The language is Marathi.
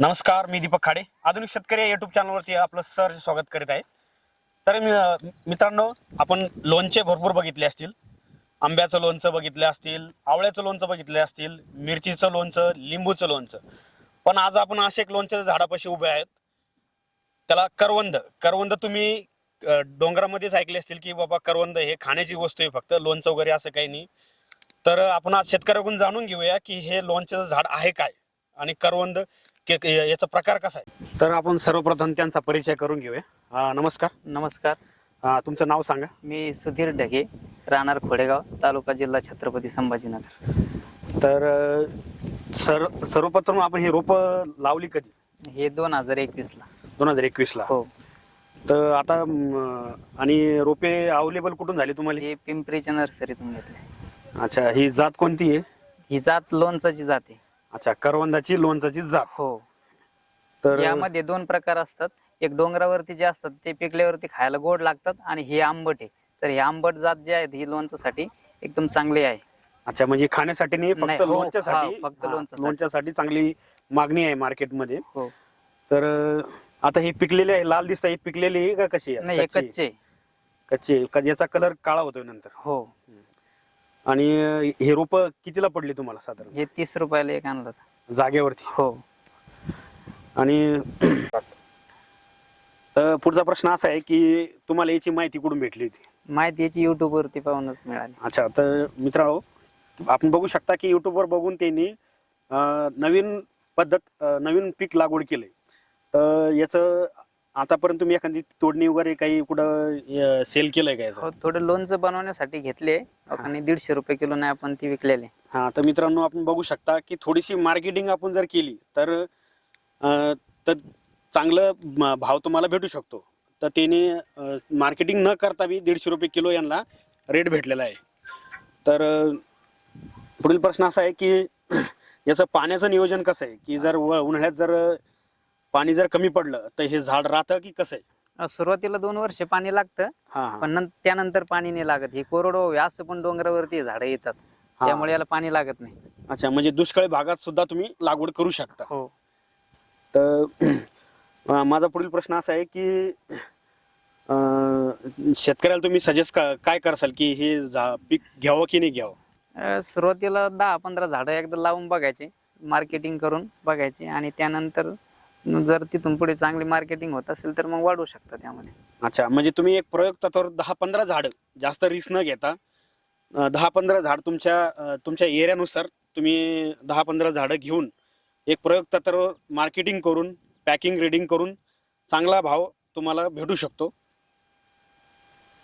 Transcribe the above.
नमस्कार मी दीपक खाडे. आधुनिक शेतकरी या युट्यूब चॅनलवरती आपलं सर स्वागत करीत आहे. तर मी- मित्रांनो आपण लोणचे भरपूर बघितले असतील. आंब्याचं लोणचं बघितले असतील आवळ्याचं लोणचं बघितले असतील मिरचीचं लोणचं लिंबूचं लोणचं. पण आज आपण असे एक लोणच्या झाडापाशी उभे आहेत. त्याला करवंद. करवंद तुम्ही डोंगरामध्येच ऐकले असतील की बाबा करवंद हे खाण्याची वस्तू आहे फक्त लोणचं वगैरे असं काही नाही. तर आपण आज शेतकऱ्याकडून जाणून घेऊया की हे लोणच्याचं झाड आहे काय? आणि करवंद के- के- याचा प्रकार कसा आहे? तर आपण सर्वप्रथम त्यांचा परिचय करून घेऊया. अ, नमस्कार. नमस्कार. अ, तुमचं नाव सांगा. मी सुधीर ढगे राहणार खोडेगाव तालुका जिल्हा छत्रपती संभाजीनगर. तर अ, सर सर्वप्रथम आपण ही रोपं लावली कधी? हे दोन हजार एकवीस ला. दोन हजार एकवीसला हो. तर आता म, आणि रोपे अवेलेबल कुठून झाली तुम्हाला? हे पिंपरीच्या नर्सरीतून घेतले. अच्छा ही जात कोणती आहे? ही जात लोणचाची जाते अच्छा करवंदाची लोणचाची जात. हो. तर यामध्ये दोन प्रकार असतात. एक डोंगरावरती जे असतात ते पिकल्यावरती खायला गोड लागतात आणि हे आंबट आहे. तर हे आंबट जात जे आहेत ही लोणच्यासाठी एकदम चांगली आहे. अच्छा म्हणजे खाण्यासाठी नाही नाही, फक्त हो, लोणच्यासाठी? हा, फक्त हा, लोणच्यासाठी. लोणच्यासाठी चांगली मागणी आहे मार्केटमध्ये. हो. तर अ, आता ही पिकलेली आहे लाल दिसत ही पिकलेली आहे का कशी आहे? नाही हे कच्ची? आहे? कच्चे कच्ची आहे. का याचा कलर काळा होतोय नंतर. हो. आणि हे रोप कितीला पडली तुम्हाला साधारण? हे तीस रुपयाला एक आणलं होतं. जागेवरती? हो. आणि तर पुढचा प्रश्न असा आहे की तुम्हाला याची माहिती कुठून भेटली होती? माहिती याची युट्यूब वरती पाहूनच मिळाली. अच्छा तर मित्रांनो आपण बघू शकता की युट्यूबवर बघून त्यांनी अं, नवीन पद्धत अं, नवीन पीक लागवड केलंय तर याचं आतापर्यंत तुम्ही एखादी तोडणी वगैरे काही कुठं सेल केलंय का याचं? हो थोडं लोणचं बनवण्यासाठी घेतले. आणि दीडशे रुपये किलो नाही आपण ती विकलेले. हा तर मित्रांनो आपण बघू शकता की थोडीशी मार्केटिंग आपण जर केली तर अं, तर चांगलं म- भाव तुम्हाला भेटू शकतो. तर त्याने मार्केटिंग न करता बी दीडशे रुपये किलो यांना रेट भेटलेला आहे. तर अं, पुढील प्रश्न असा आहे की याचं पाण्याचं नियोजन कसं आहे? की जर व- उन्हाळ्यात जर पाणी जर कमी पडलं तर हे झाड राहतं की कसं आहे? अं, सुरुवातीला दोन वर्ष पाणी लागतं हा हा. पण नं- त्यानंतर पाणी नाही लागत. हे कोरडो आहे, असं पण डोंगरावरती झाडं येतात. त्यामुळे याला पाणी लागत नाही. अच्छा म्हणजे दुष्काळी भागात सुद्धा तुम्ही लागवड करू शकता. हो. तर अं, माझा पुढील प्रश्न असा आहे की अं, शेतकऱ्याला तुम्ही सजेस्ट काय करसाल की हे झा- पीक घ्यावं की नाही घ्यावं? अं, सुरुवातीला दहा पंधरा झाडं एकदा लावून बघायचे मार्केटिंग करून बघायचे आणि त्यानंतर जर तिथून पुढे चांगली मार्केटिंग होत असेल तर मग वाढवू शकता त्यामध्ये अच्छा म्हणजे तुम्ही एक प्रयोग तत्वावर दहा पंधरा झाडं जास्त रिस्क न घेता अं, दहा पंधरा झाड तुमच्या अं, तुमच्या एरियानुसार तुम्ही दहा पंधरा झाडं घेऊन एक प्रयोग तत्वावर मार्केटिंग करून पॅकिंग रेडिंग करून चांगला भाव तुम्हाला भेटू शकतो.